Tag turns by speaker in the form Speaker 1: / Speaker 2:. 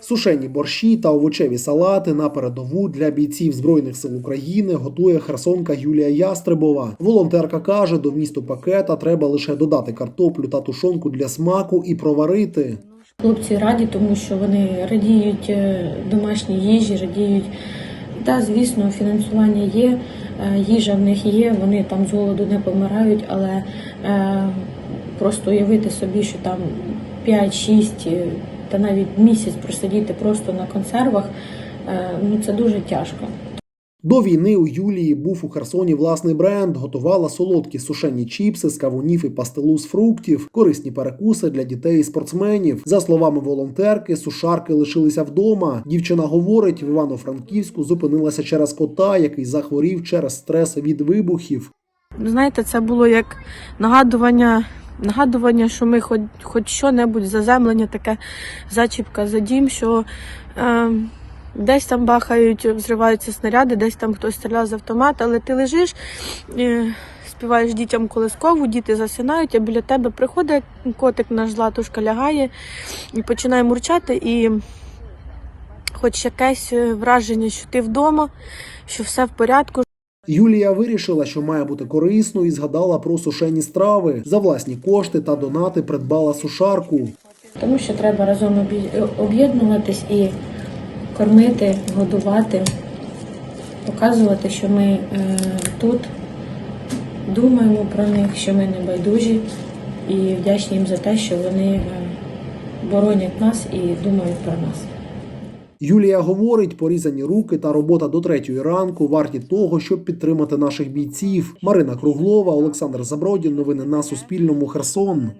Speaker 1: Сушені борщі та овочеві салати на передову для бійців збройних сил України готує херсонка Юлія Ястребова. Волонтерка каже, до вмісту пакета треба лише додати картоплю та тушонку для смаку і проварити.
Speaker 2: Хлопці раді, тому що вони радіють е, домашній їжі, радіють. Та, звісно, фінансування є, е, їжа в них є, вони там з голоду не помирають, але е, просто уявити собі, що там 5-6 е, та навіть місяць просидіти просто на консервах, е, ну це дуже тяжко.
Speaker 1: До війни у Юлії був у Херсоні власний бренд, готувала солодкі сушені чіпси з кавунів і пастилу з фруктів, корисні перекуси для дітей і спортсменів. За словами волонтерки, сушарки лишилися вдома. Дівчина говорить, в Івано-Франківську зупинилася через кота, який захворів через стрес від вибухів.
Speaker 3: Знаєте, це було як нагадування, нагадування, що ми хоч, хоч що-небудь заземлення, таке зачіпка за дім, що е, десь там бахають, взриваються снаряди, десь там хтось стріляв з автомата, але ти лежиш, е, співаєш дітям колискову, діти засинають, а біля тебе приходить котик наш златушка лягає і починає мурчати, і хоч якесь е, враження, що ти вдома, що все в порядку.
Speaker 1: Юлія вирішила, що має бути корисною і згадала про сушені страви. За власні кошти та донати придбала сушарку.
Speaker 2: Тому що треба разом об'є- об'єднуватись і кормити, годувати, показувати, що ми е, тут думаємо про них, що ми не байдужі і вдячні їм за те, що вони е, боронять нас і думають про нас.
Speaker 1: Юлія говорить, порізані руки та робота до третьої ранку варті того, щоб підтримати наших бійців. Марина Круглова, Олександр Забродін. Новини на Суспільному. Херсон.